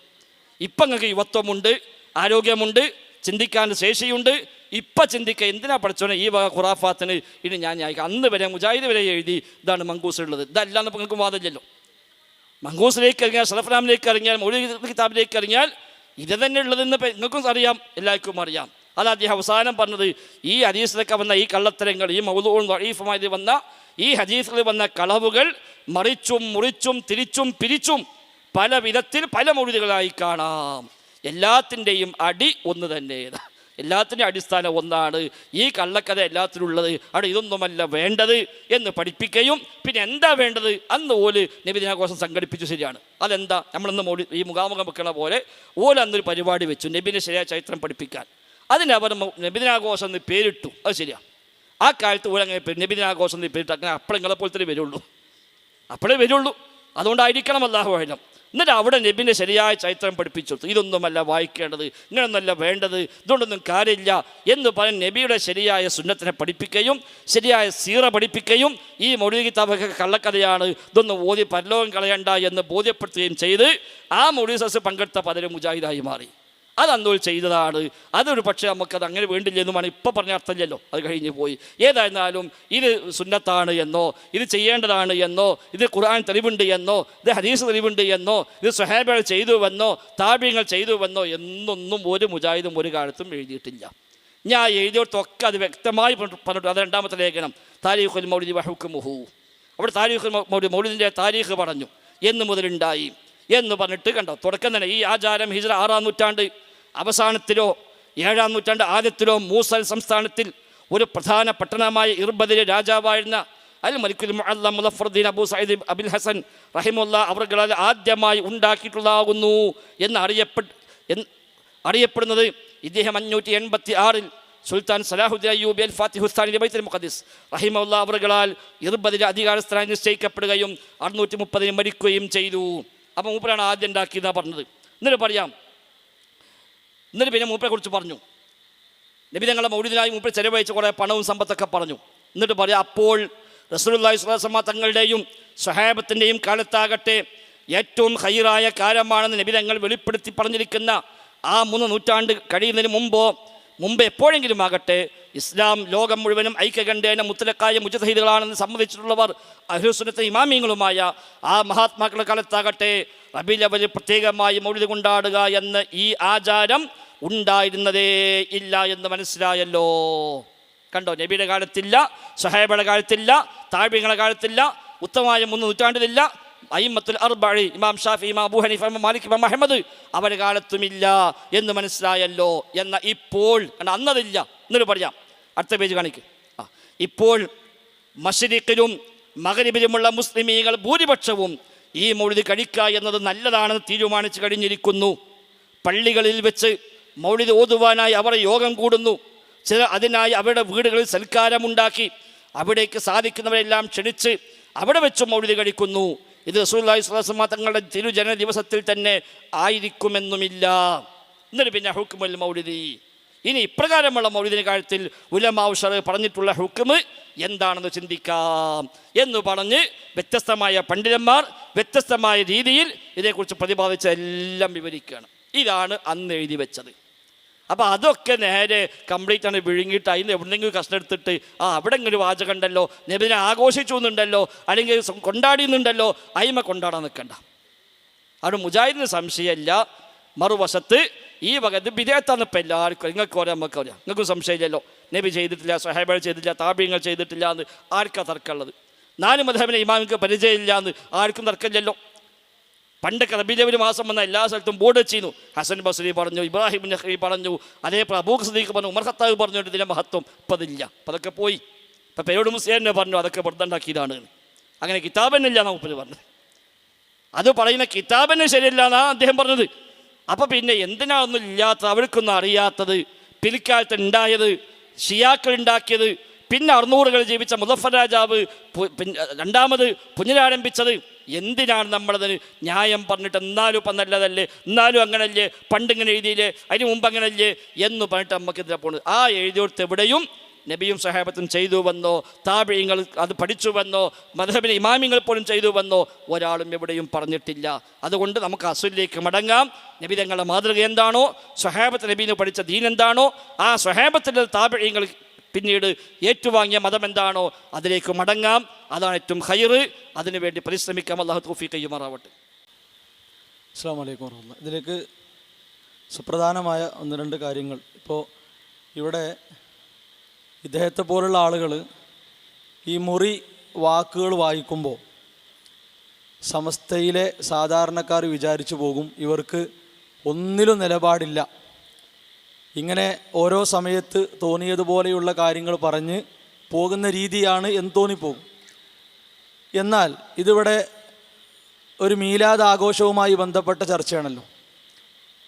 Speaker 3: ഇപ്പം നിങ്ങൾക്ക് യുവത്വമുണ്ട് ആരോഗ്യമുണ്ട് ചിന്തിക്കാൻ ശേഷിയുണ്ട്. ഇപ്പം ചിന്തിക്കുക എന്തിനാ പഠിച്ചോനെ ഈ വക ഖുറാഫാത്തിന്? ഇനി ഞാൻ ഞാൻ അന്ന് വരെ മുജാഹിദ് വരെ എഴുതി ഇതാണ് മങ്കൂസ് ഉള്ളത്. ഇതല്ലാന്ന് നിങ്ങൾക്ക് വാദമില്ലല്ലോ. മങ്കൂസിലേക്ക് ഇറങ്ങിയാൽ ഷറഫ്രാമിലേക്ക് ഇറങ്ങിയാൽ മൗലിക കിതാബിലേക്ക് ഇറങ്ങിയാൽ ഇത് തന്നെ ഉള്ളതെന്ന് നിങ്ങൾക്കും അറിയാം എല്ലാവർക്കും അറിയാം. അത് അദ്ദേഹം അവസാനം പറഞ്ഞത്. ഈ ഹദീസിലൊക്കെ വന്ന ഈ കള്ളത്തരങ്ങൾ ഈ മൗതവും വഴീഫുമായി വന്ന ഈ ഹദീസിൽ വന്ന കളവുകൾ മറിച്ചും മുറിച്ചും തിരിച്ചും പിരിച്ചും പല വിധത്തിൽ പല മൊഴികളായി കാണാം. എല്ലാത്തിന്റെയും അടി ഒന്ന് തന്നെ എല്ലാത്തിന്റെ അടിസ്ഥാനം ഒന്നാണ് ഈ കള്ളക്കഥ എല്ലാത്തിനും ഉള്ളത് അവിടെ ഇതൊന്നുമല്ല വേണ്ടത് എന്ന് പഠിപ്പിക്കുകയും പിന്നെ എന്താ വേണ്ടത്? അന്ന് ഓൽ നബിദിനാഘോഷം സംഘടിപ്പിച്ചു ശരിയാണ്. അതെന്താ? നമ്മളിന്ന് മോടി ഈ മുഖാമുഖം വെക്കണ പോലെ ഓൽ അന്നൊരു പരിപാടി വെച്ചു നബിനെ ശരിയായ ചരിത്രം പഠിപ്പിക്കാൻ. അതിന് അവർ നബിദിനാഘോഷം എന്ന് പേരിട്ടു. അത് ശരിയാണ് ആ കാലത്ത് ഓലങ്ങനെ നബിദിനാഘോഷം എന്ന് പേരിട്ട് അങ്ങനെ അപ്പളങ്ങളെ പോലെ വരുള്ളൂ. അപ്പോഴേ വരുള്ളൂ. അതുകൊണ്ടായിരിക്കണം അല്ലാഹു ആയാലും എന്നിട്ട് അവിടെ നബിനെ ശരിയായ ചരിത്രം പഠിപ്പിച്ചു കൊടുത്തു. ഇതൊന്നുമല്ല വായിക്കേണ്ടത് ഇങ്ങനൊന്നല്ല വേണ്ടത് ഇതുകൊണ്ടൊന്നും കാര്യമില്ല എന്ന് പറഞ്ഞ് നബിയുടെ ശരിയായ സുന്നത്തിനെ പഠിപ്പിക്കുകയും ശരിയായ സീറ പഠിപ്പിക്കുകയും ഈ മൊഴി കിതാബൊക്കെ കള്ളക്കഥയാണ് ഇതൊന്നും ഓതി പരലോകം കളയണ്ട എന്ന് ബോധ്യപ്പെടുത്തുകയും ചെയ്ത് ആ മൊഴി സസ് പങ്കെടുത്ത പലരും മുജാഹിദായി മാറി അത് ചെയ്തതാണ്. അതൊരു പക്ഷേ നമുക്കത് അങ്ങനെ വേണ്ടില്ല എന്നുമാണ് ഇപ്പോൾ പറഞ്ഞ അർത്ഥമില്ലല്ലോ. അത് കഴിഞ്ഞ് പോയി. ഏതായിരുന്നാലും ഇത് സുന്നത്താണ് എന്നോ ഇത് ചെയ്യേണ്ടതാണ് എന്നോ ഇത് ഖുർആൻ തെളിവുണ്ട് എന്നോ ഇത് ഹദീസ് തെളിവുണ്ട് എന്നോ ഇത് സുഹേബകൾ ചെയ്തുവെന്നോ താപ്യങ്ങൾ ചെയ്തുവെന്നോ എന്നൊന്നും ഒരു മുജാഹിദും ഒരു കാലത്തും എഴുതിയിട്ടില്ല. ഞാൻ എഴുതിയോടത്തൊക്കെ അത് വ്യക്തമായി പറഞ്ഞിട്ട് പറഞ്ഞിട്ട് അത് രണ്ടാമത്തെ ലേഖനം. താരീഖുൽ മൗലിദി വഹുക്കുമുഹു. അവിടെ താരീഖുൽ മൗലി മൗലിദിന്റെ താരീഖ് പറഞ്ഞു. എന്ന് മുതലുണ്ടായി. എന്ന് പറഞ്ഞിട്ട് കണ്ടോ? തുടക്കം തന്നെ ഈ ആചാരം ഹിജ്റ ആറാം നൂറ്റാണ്ട് അവസാനത്തിലോ ഏഴാം നൂറ്റാണ്ട് ആദ്യത്തിലോ മൂസൽ സംസ്ഥാനത്തിൽ ഒരു പ്രധാന പട്ടണമായ ഇർബദിലെ രാജാവായിരുന്ന അൽ മലിക്കുൽ മുഅല്ലം മുലഫറുദ്ദീൻ അബൂ സൈദ് അബിൽ ഹസൻ റഹിമുല്ല അവർകളാൽ ആദ്യമായി ഉണ്ടാക്കിയിട്ടുള്ളതാകുന്നു എന്ന് അറിയപ്പെട്ട് അറിയപ്പെടുന്നത് ഇദ്ദേഹം അഞ്ഞൂറ്റി എൺപത്തി ആറിൽ സുൽത്താൻ സലാഹുദ്ദീൻ അയ്യൂബി അൽ ഫാത്തിഹുസ്ഥാനി ബൈത്തൽ മുഖദീസ് റഹിമുല്ല അവറുകളാൽ ഇർബദിലെ അധികാരസ്ഥനായി നിശ്ചയിക്കപ്പെടുകയും അറുന്നൂറ്റി മുപ്പതിന് മരിക്കുകയും ചെയ്തു. അപ്പം മൂപ്പരാണ് ആദ്യം ഉണ്ടാക്കിയതാണ് പറഞ്ഞത്. എന്നിട്ട് പറയാം എന്നിട്ട് പിന്നെ മൂപ്പരെ കുറിച്ച് പറഞ്ഞു. നബി തങ്ങളുടെ മൗലിദിനായി മൂപ്പർ ചെലവഴിച്ച് കുറേ പണവും സമ്പത്തൊക്കെ പറഞ്ഞു. എന്നിട്ട് പറയാം അപ്പോൾ റസൂലുള്ളാഹി സ്വലാസമ്മ തങ്ങളുടെയും സ്വഹാബത്തിന്റെയും കാലത്താകട്ടെ ഏറ്റവും ഹൈറായ കാലമാണെന്ന് നബി തങ്ങൾ വെളിപ്പെടുത്തി പറഞ്ഞിരിക്കുന്ന ആ മൂന്ന് നൂറ്റാണ്ട് കഴിയുന്നതിന് മുമ്പോ മുമ്പ് എപ്പോഴെങ്കിലും ആകട്ടെ ഇസ്ലാം ലോകം മുഴുവനും ഐക്യകണ്ഠേന മുത്തലക്കായ മുജതഹീദുകളാണെന്ന് സമ്മതിച്ചിട്ടുള്ളവർ അഹ്ലുസുനത്തെ ഇമാമിയങ്ങളുമായ ആ മഹാത്മാക്കളുടെ കാലത്താകട്ടെ റബീൽ അവർ പ്രത്യേകമായി മൗലി കൊണ്ടാടുക എന്ന ഈ ആചാരം ഉണ്ടായിരുന്നതേ ഇല്ല എന്ന് മനസ്സിലായല്ലോ. കണ്ടോ? നബിയുടെ കാലത്തില്ല സഹേബയുടെ കാലത്തില്ല താഴ്ബിങ്ങളുടെ കാലത്തില്ല ഉത്തമമായ മൂന്ന് നൂറ്റാണ്ടിലില്ല അയിമത്തുൽ അർബഴി ഇമാം ഷാഫി ഇമാം അബു ഹനീഫ് ഇമാം മാലിക് ഇമാം അഹമ്മദ് അവരുടെ കാലത്തുമില്ല എന്ന് മനസ്സിലായല്ലോ എന്ന ഇപ്പോൾ കണ്ട? അന്നതില്ല. എന്നൊരു പറയാം. അടുത്ത പേജ് കാണിക്ക്. ആ ഇപ്പോൾ മഷരിക്കിലും മകരിബിലുമുള്ള മുസ്ലിമീങ്ങൾ ഭൂരിപക്ഷവും ഈ മൗലിദ് കഴിക്കുക എന്നത് നല്ലതാണെന്ന് തീരുമാനിച്ചു കഴിഞ്ഞിരിക്കുന്നു. പള്ളികളിൽ വെച്ച് മൗലിദ് ഓതുവാനായി അവർ യോഗം കൂടുന്നു. ചില അതിനായി അവരുടെ വീടുകളിൽ സൽക്കാരമുണ്ടാക്കി അവിടേക്ക് സാധിക്കുന്നവരെല്ലാം ക്ഷണിച്ച് അവിടെ വെച്ച് മൗലിദ് കഴിക്കുന്നു. ഇത് റസൂല്ലാഹി സ്വലാസ്മ തങ്ങളുടെ തിരുജന ദിവസത്തിൽ തന്നെ ആയിരിക്കുമെന്നുമില്ല. എന്നിട്ട് പിന്നെ ഹുക്കുമൽ മൗലിദി. ഇനി ഇപ്രകാരമുള്ള മൗലിദിന്റെ കാര്യത്തിൽ ഉലമാവുഷർ പറഞ്ഞിട്ടുള്ള ഹുക്കുമ് എന്താണെന്ന് ചിന്തിക്കാം എന്ന് പറഞ്ഞ് വ്യത്യസ്തമായ പണ്ഡിതന്മാർ വ്യത്യസ്തമായ രീതിയിൽ ഇതേക്കുറിച്ച് പ്രതിപാദിച്ച എല്ലാം വിവരിക്കുകയാണ്. ഇതാണ് അന്ന് എഴുതി വെച്ചത്. അപ്പോൾ അതൊക്കെ നേരെ കംപ്ലീറ്റ് ആണ് വിഴുങ്ങിയിട്ട് അതിന് എവിടെയെങ്കിലും കഷ്ണം എടുത്തിട്ട് ആ അവിടെ ഇങ്ങനെ വാചകം ഉണ്ടല്ലോ നബിനെ ആഘോഷിച്ചു എന്നുണ്ടല്ലോ അല്ലെങ്കിൽ കൊണ്ടാടിയെന്നുണ്ടല്ലോ അയിമ കൊണ്ടാടാൻ നിൽക്കണ്ട. അവിടെ മുജാഹിദിന് സംശയമല്ല. മറുവശത്ത് ഈ വകത്ത് വിദേഹത്താണ് ഇപ്പം എല്ലാവർക്കും നിങ്ങൾക്ക് ഓരോ നമുക്ക് അറിയാം. നിങ്ങൾക്കും സംശയമില്ലല്ലോ. നബി ചെയ്തിട്ടില്ല സഹേബ ചെയ്തിട്ടില്ല താപ്യങ്ങൾ ചെയ്തിട്ടില്ല എന്ന് ആർക്കാ തർക്കമുള്ളത്? നാല് മധബിനെ ഇമാമിക്ക് പരിചയമില്ല എന്ന് ആർക്കും തർക്കമില്ലല്ലോ. പണ്ടൊക്കെ റബീലവര് മാസം വന്ന എല്ലാ സ്ഥലത്തും ബോർഡ് വെച്ചിരുന്നു. ഹസൻ ബസ്രി പറഞ്ഞു ഇബ്രാഹിം നഖ്രി പറഞ്ഞു അതേപോലെ അബൂഖ് സദീഖ് പറഞ്ഞു ഉമർ ഖത്താബ് പറഞ്ഞു ഇതിന്റെ മഹത്വം ഇപ്പം അതില്ല. അപ്പം അതൊക്കെ പോയി. ഇപ്പം പേരോട് മുസ്ലിം പറഞ്ഞു അതൊക്കെ വെറുതെണ്ടാക്കിയതാണ് അങ്ങനെ കിതാബന്നില്ല എന്നാ ഉപ്പര് പറഞ്ഞത്. അത് പറയുന്ന കിതാബന്നെ ശരിയല്ല എന്നാണ് അദ്ദേഹം പറഞ്ഞത്. അപ്പം പിന്നെ എന്തിനാണെന്നും ഇല്ലാത്ത അവർക്കൊന്നും അറിയാത്തത് പിൽക്കാലത്ത് ഉണ്ടായത് ഷിയാക്കൾ ഉണ്ടാക്കിയത് പിന്നെ അറുന്നൂറുകൾ ജീവിച്ച മുസഫർ രാജാവ് രണ്ടാമത് പുനരാരംഭിച്ചത്. എന്തിനാണ് നമ്മളതിന് ന്യായം പറഞ്ഞിട്ട് എന്നാലും ഇപ്പം നല്ലതല്ലേ എന്നാലും അങ്ങനല്ലേ പണ്ടിങ്ങനെ എഴുതിയില്ലേ അതിന് മുമ്പ് അങ്ങനല്ലേ എന്ന് പറഞ്ഞിട്ട് നമുക്കെതിരെ പോകുന്നത് ആ എഴുതിയോടത്ത് എവിടെയും നബിയും സഹാബത്തും ചെയ്തു വന്നോ താപിയങ്ങൾ അത് പഠിച്ചു വന്നോ മധബിനെ ഇമാമിങ്ങൾ പോലും ചെയ്തു വന്നോ ഒരാളും എവിടെയും പറഞ്ഞിട്ടില്ല. അതുകൊണ്ട് നമുക്ക് അസുലിലേക്ക് മടങ്ങാം. നബി തങ്ങളുടെ മാതൃക എന്താണോ സഹാബത്ത് നബീന് പഠിച്ച ദീൻ എന്താണോ ആ സഹാബത്തിന്റെ താപിയങ്ങൾ പിന്നീട് ഏറ്റുവാങ്ങിയ മതം എന്താണോ അതിലേക്ക് മടങ്ങാം. അതാണ് ഏറ്റവും ഹൈറ് അതിനുവേണ്ടി പരിശ്രമിക്കാം. അള്ളാഹു തൗഫീഖ് കയ്യുമാറാവട്ടെ
Speaker 4: അസ്സാം വലൈക്കും വർഹമുല്ല ഇതിലേക്ക് സുപ്രധാനമായ ഒന്ന് രണ്ട് കാര്യങ്ങൾ. ഇപ്പോൾ ഇവിടെ ഇദ്ദേഹത്തെ പോലുള്ള ആളുകൾ ഈ മുറി വാക്കുകൾ വായിക്കുമ്പോൾ സമസ്തയിലെ സാധാരണക്കാർ വിചാരിച്ചു പോകും ഇവർക്ക് ഒന്നിലും നിലപാടില്ല. ഇങ്ങനെ ഓരോ സമയത്ത് തോന്നിയതുപോലെയുള്ള കാര്യങ്ങൾ പറഞ്ഞ് പോകുന്ന രീതിയാണ് എന്ന് തോന്നിപ്പോകും. എന്നാൽ ഇതിവിടെ ഒരു മീലാദ് ആഘോഷവുമായി ബന്ധപ്പെട്ട ചർച്ചയാണല്ലോ.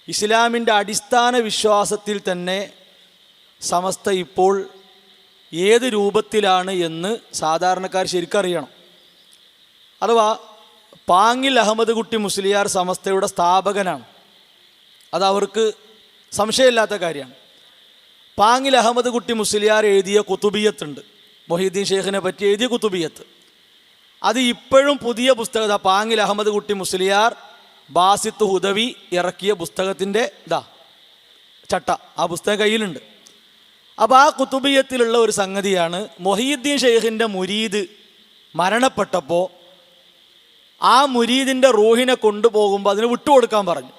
Speaker 4: ഇസ്ലാമിന്റെ അടിസ്ഥാന വിശ്വാസത്തിൽ തന്നെ സമസ്ത ഇപ്പോൾ ഏത് രൂപത്തിലാണ് എന്ന് സാധാരണക്കാർ ശരിക്കറിയണം അഥവാ പാങ്ങിൽ അഹമ്മദ് കുട്ടി മുസ്ലിയാർ സമസ്തയുടെ സ്ഥാപകനാണ്. അത് അവർക്ക് സംശയമില്ലാത്ത കാര്യമാണ്. പാങ്ങിൽ അഹമ്മദ് കുട്ടി മുസ്ലിയാർ എഴുതിയ കുത്തുബിയത്തുണ്ട് മൊഹീദ്ദീൻ ഷെയ്ഖിനെ പറ്റി എഴുതിയ കുത്തുബിയത്ത് അത് ഇപ്പോഴും പുതിയ പുസ്തകത പാങ്ങിൽ അഹമ്മദ് കുട്ടി മുസ്ലിയാർ ബാസിത്ത് ഹുദവി ഇറക്കിയ പുസ്തകത്തിന്റെ ഇതാ ചട്ട ആ പുസ്തകം കയ്യിലുണ്ട്. അപ്പോൾ ആ കുത്തുബിയത്തിലുള്ള ഒരു സംഗതിയാണ് മൊഹീദ്ദീൻ ഷെയ്ഖിന്റെ മുരീദ് മരണപ്പെട്ടപ്പോൾ ആ മുരീദിന്റെ റൂഹിനെ കൊണ്ടുപോകുമ്പോൾ അതിന് വിട്ടുകൊടുക്കാൻ പറഞ്ഞു.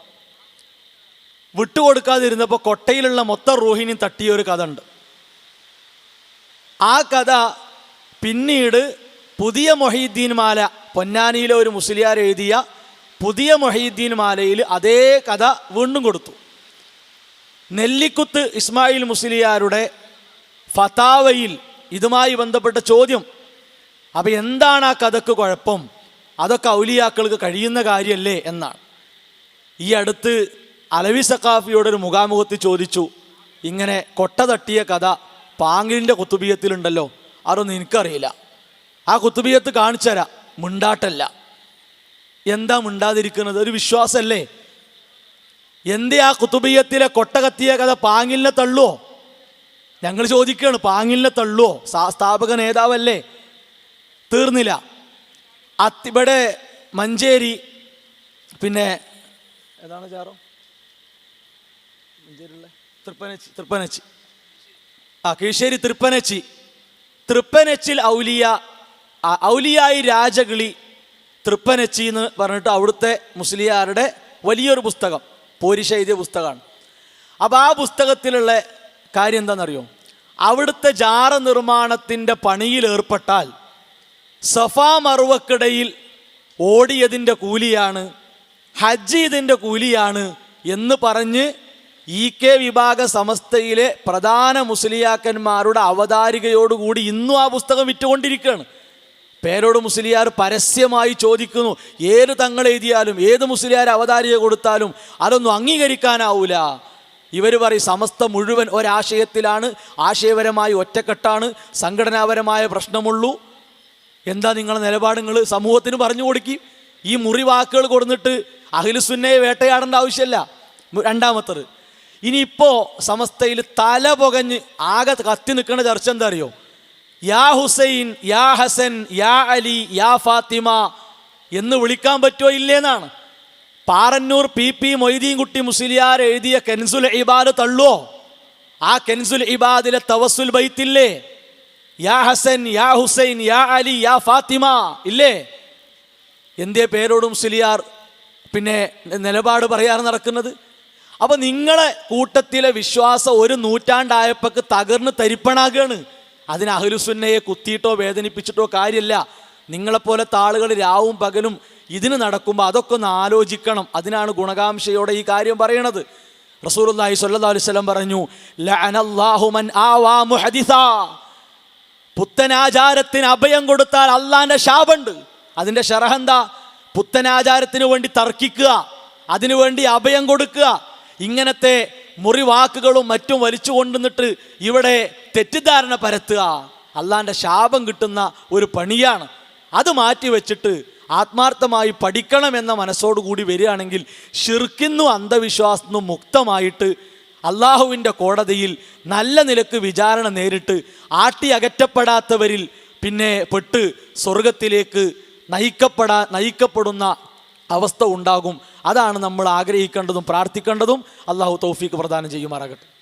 Speaker 4: വിട്ടുകൊടുക്കാതിരുന്നപ്പോൾ കൊട്ടയിലുള്ള മൊത്തം റൂഹിനെയും തട്ടിയ ഒരു കഥ ഉണ്ട് ആ കഥ പിന്നീട് പുതിയ മൊഹീദ്ദീൻ മാല പൊന്നാനിയിലെ ഒരു മുസ്ലിയാർ എഴുതിയ പുതിയ മൊഹീദ്ദീൻ മാലയിൽ അതേ കഥ വീണ്ടും കൊടുത്തു. നെല്ലിക്കുത്ത് ഇസ്മായിൽ മുസ്ലിയാരുടെ ഫതാവയിൽ ഇതുമായി ബന്ധപ്പെട്ട ചോദ്യം. അപ്പം എന്താണ് ആ കഥക്ക് കുഴപ്പം? അതൊക്കെ ഔലിയാക്കൾക്ക് കഴിയുന്ന കാര്യമല്ലേ എന്നാണ്. ഈ അടുത്ത് അലവി സക്കാഫിയോടൊരു മുഖാമുഖത്ത് ചോദിച്ചു ഇങ്ങനെ കൊട്ട തട്ടിയ കഥ പാങ്ങിലിന്റെ കുത്തുബിയത്തിലുണ്ടല്ലോ അതൊന്നും എനിക്കറിയില്ല. ആ കുത്തുബിയത്ത് കാണിച്ചു തരാം മിണ്ടാട്ടല്ല. എന്താ മിണ്ടാതിരിക്കുന്നത്? ഒരു വിശ്വാസമല്ലേ എന്തേ ആ കുത്തുബിയത്തിലെ കൊട്ട കത്തിയ കഥ? പാങ്ങിലിനെ തള്ളുവോ? ഞങ്ങൾ ചോദിക്കുകയാണ് പാങ്ങിലിനെ തള്ളുവോ? സ്ഥാപക നേതാവല്ലേ? തീർന്നില്ല. അത്തിവിടെ മഞ്ചേരി പിന്നെ ഏതാണ് ചാറോ മഞ്ചേരിയുള്ള തൃപ്പനച്ചി തൃപ്പനച്ചി. ആ കീഴ്ശ്ശേരി തൃപ്പനച്ചി. തൃപ്പനച്ചിൽ ഔലിയ ഔലിയായി രാജകിളി തൃപ്പനച്ചി എന്ന് പറഞ്ഞിട്ട് അവിടുത്തെ മുസ്ലിയാരുടെ വലിയൊരു പുസ്തകം. പോരിശ എഴുതിയ പുസ്തകമാണ്. അപ്പോൾ ആ പുസ്തകത്തിലുള്ള കാര്യം എന്താണെന്നറിയോ? അവിടുത്തെ ജാറ നിർമ്മാണത്തിന്റെ പണിയിൽ ഏർപ്പെട്ടാൽ സഫാ മറുവക്കിടയിൽ ഓടിയതിന്റെ കൂലിയാണ് ഹജ്ജ് ഇതിന്റെ കൂലിയാണ് എന്ന് പറഞ്ഞ് ഇ കെ വിഭാഗ സമസ്തയിലെ പ്രധാന മുസ്ലിയാക്കന്മാരുടെ അവതാരികയോടുകൂടി ഇന്നും ആ പുസ്തകം വിറ്റുകൊണ്ടിരിക്കുകയാണ്. പേരോട് മുസ്ലിയാർ പരസ്യമായി ചോദിക്കുന്നു ഏത് തങ്ങൾ എഴുതിയാലും ഏത് മുസ്ലിയാർ അവതാരിക കൊടുത്താലും അതൊന്നും അംഗീകരിക്കാനാവൂല. ഇവർ പറയും സമസ്ത മുഴുവൻ ഒരാശയത്തിലാണ് ആശയപരമായി ഒറ്റക്കെട്ടാണ് സംഘടനാപരമായ പ്രശ്നമുള്ളൂ. എന്താ നിങ്ങളുടെ നിലപാട് നിങ്ങൾ സമൂഹത്തിന് പറഞ്ഞു കൊടുക്കി? ഈ മുറി വാക്കുകൾ കൊടുത്തിട്ട് അഖിലുസുന്നയെ വേട്ടയാടേണ്ട ആവശ്യമല്ല. രണ്ടാമത്തത് ഇനിയിപ്പോൾ സമസ്തയിൽ തല പുകഞ്ഞ് ആകെ കത്തി നിൽക്കുന്ന ചർച്ച എന്താ അറിയോ? യാ ഹുസൈൻ യാ ഹസൻ യാ അലി യാ ഫാത്തിമ എന്ന് വിളിക്കാൻ പറ്റുമോ ഇല്ലേന്നാണ്. പാറന്നൂർ പി പി മൊയ്തീൻകുട്ടി മുസ്ലിയാർ എഴുതിയ കെൻസുൽ ഇബാദ് തള്ളുവോ? ആ കെൻസുൽ ഇബാദിലെ തവസുൽ ബൈത്തില്ലേ? യാ ഹസൻ യാ ഹുസൈൻ യാ അലി യാ ഫാത്തിമ ഇല്ലേ? എന്തേ പേരോട് മുസ്ലിയാർ പിന്നെ നിലപാട് പറയാറ് നടക്കുന്നത്? അപ്പൊ നിങ്ങളെ കൂട്ടത്തിലെ വിശ്വാസം ഒരു നൂറ്റാണ്ടായപ്പോക്ക് തകർന്ന് തരിപ്പണാകുകയാണ് അതിന് അഹ്ലുസുന്നയെ കുത്തിയിട്ടോ വേദനിപ്പിച്ചിട്ടോ കാര്യമില്ല. നിങ്ങളെപ്പോലെ ആളുകൾ രാവും പകലും ഇതിന് നടക്കുമ്പോൾ അതൊക്കെ ഒന്ന് ആലോചിക്കണം. അതിനാണ് ഗുണകാംക്ഷയോടെ ഈ കാര്യം പറയണത്. റസൂലുള്ളാഹി സ്വല്ലല്ലാഹു അലൈഹി വസല്ലം പറഞ്ഞു പുത്തനാചാരത്തിന് അഭയം കൊടുത്താൽ അള്ളാന്റെ ശാപുണ്ട്. അതിന്റെ ഷറഹെന്താ പുത്തനാചാരത്തിന് വേണ്ടി തർക്കിക്കുക അതിനുവേണ്ടി അഭയം കൊടുക്കുക. ഇങ്ങനത്തെ മുറിവാക്കുകളും മറ്റും വലിച്ചു കൊണ്ടുവന്നിട്ട് ഇവിടെ തെറ്റിദ്ധാരണ പരത്തുക. അള്ളാന്റെ ശാപം കിട്ടുന്ന ഒരു പണിയാണ്. അത് മാറ്റി വെച്ചിട്ട് ആത്മാർത്ഥമായി പഠിക്കണമെന്ന മനസ്സോടുകൂടി വരികയാണെങ്കിൽ ഷിർക്കിന്നും അന്ധവിശ്വാസത്തിനും മുക്തമായിട്ട് അള്ളാഹുവിന്റെ കോടതിയിൽ നല്ല നിലയ്ക്ക് വിചാരണ നേരിട്ട് ആട്ടി അകറ്റപ്പെടാത്തവരിൽ പിന്നെ പെട്ട് സ്വർഗത്തിലേക്ക് നയിക്കപ്പെടാ നയിക്കപ്പെടുന്ന അവസ്ഥ ഉണ്ടാകും. അതാണ് നമ്മൾ ആഗ്രഹിക്കേണ്ടതും പ്രാർത്ഥിക്കേണ്ടതും. അള്ളാഹു തൗഫീക്ക് പ്രദാനം ചെയ്യുമാറാകട്ടെ.